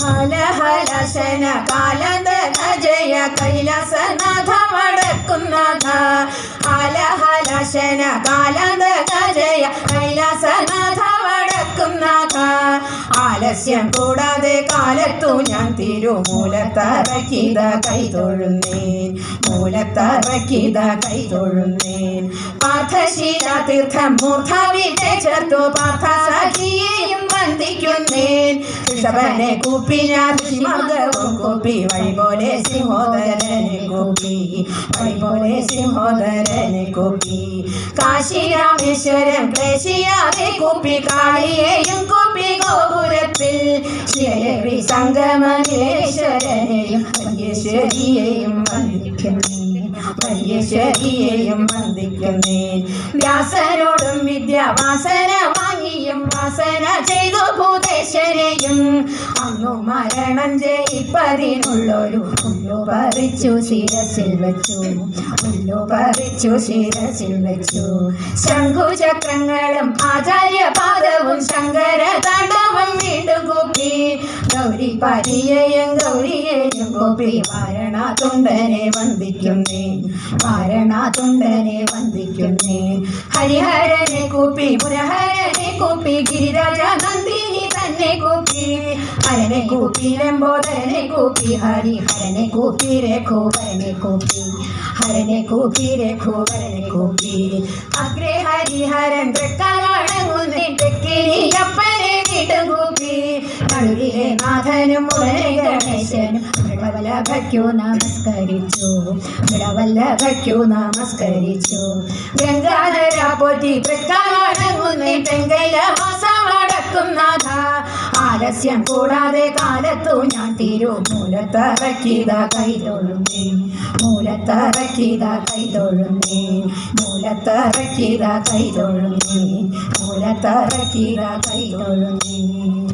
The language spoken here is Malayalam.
ഹലഹലശന കാലന്തന ജയ കൈലാസനാഥ വടക്കുന്നാഥ ഹലഹലശന കാലന്തന ജയ കൈലാസനാഥ മടക്കുന്നത ആലസ്യം കൂടാതെ കാലത്തു ഞാൻ തിരുമൂലത്തറക്കിത കൈതൊഴുന്നേൻ. മൂലത്തറക്കിത കൈതൊഴുന്നേൻ. പാർത്ഥശീല തീർത്ഥം മൂർധാവിന്റെ ചേർത്തു പാർത്ഥ സഖിയെയും ഋഷഭനെ കൂപ്പി ഞാൻ ഋഷിമർഗവും കൂപ്പി. വഴിപോലെ സിംഹോദരനെ കൂപ്പി. വഴിപോലെ സിംഹോദരനെ കൂപ്പി. കാശി രാമേശ്വരം ക്ലേശിയാതെ കൂപ്പി. കാളിയെയും കൂപ്പി ഗോപുരത്തിൽ. ശ്രീ സംഗമേശ്വരനെയും മഹേശ്വരിയെയും വന്ദിക്കുന്നേ മഹേശ്വരിയെയും വന്ദിക്കുന്നേ വ്യാസനോടും വിദ്യാവാസന വാങ്ങിയും വാസന ചെയ്തു ഭൂതേശ്വരെയും. അന്നു മരണം ജയിപ്പതിനുള്ളൊരു ഉള്ളു പറിച്ചു ശിരസിൽ വെച്ചു. ഉള്ളു പറിച്ചു ശിരസിൽ വെച്ചു. ശംഖുചക്രങ്ങളും ആചാര്യപാദവും ശങ്കര താണ്ഡവം വീണ്ടും കൂപ്പി. ഗൗരി പരിയെയും ഗൗരിയെയും കൂപ്പി വാരണാതുണ്ടനെ വന്ദിക്കുന്നേ വാരണാതുണ്ടനെ വന്ദിക്കുന്നേ. ഹരിഹരനെ കൂപ്പി പുരഹരനെ കൂപ്പി ഗിരിരാജ നന്ദിനി തന്നെ കൂപ്പി. ഹരനെ കൂപ്പി ലംബോദരനെ കൂപ്പി ഹരിഹരനെ കൂപ്പി രഘുവരനെ കൂപ്പി. ഹരനെ കൂപ്പി രഘുവരനെ കൂപ്പി. അഗ്രേ ഹരിഹരൻ തൃക്കാലടങ്ങുന്നേ കൂപ്പി നടുവിലെ നാഥനും ഉടനെ ഗണേശനും. വല്ലഭയ്ക്കു നമസ്കരിച്ചു. വല്ലഭയ്ക്കു നമസ്കരിച്ചു. ഗംഗാധര പോറ്റി തൃക്കാലടങ്ങുന്നേ തെങ്കൈല മാസമടക്കും ആലസ്യം കൂടാതെ കാലത്തു ഞാൻ തിരു മൂലത്തറക്കിത കൈതൊഴുന്നേ. മൂലത്തറക്കിത കൈതൊഴുന്നേ. മൂലത്തറക്കിത കൈതൊഴുന്നേ. മൂലത്തറക്കിത കൈതൊഴുന്നേ.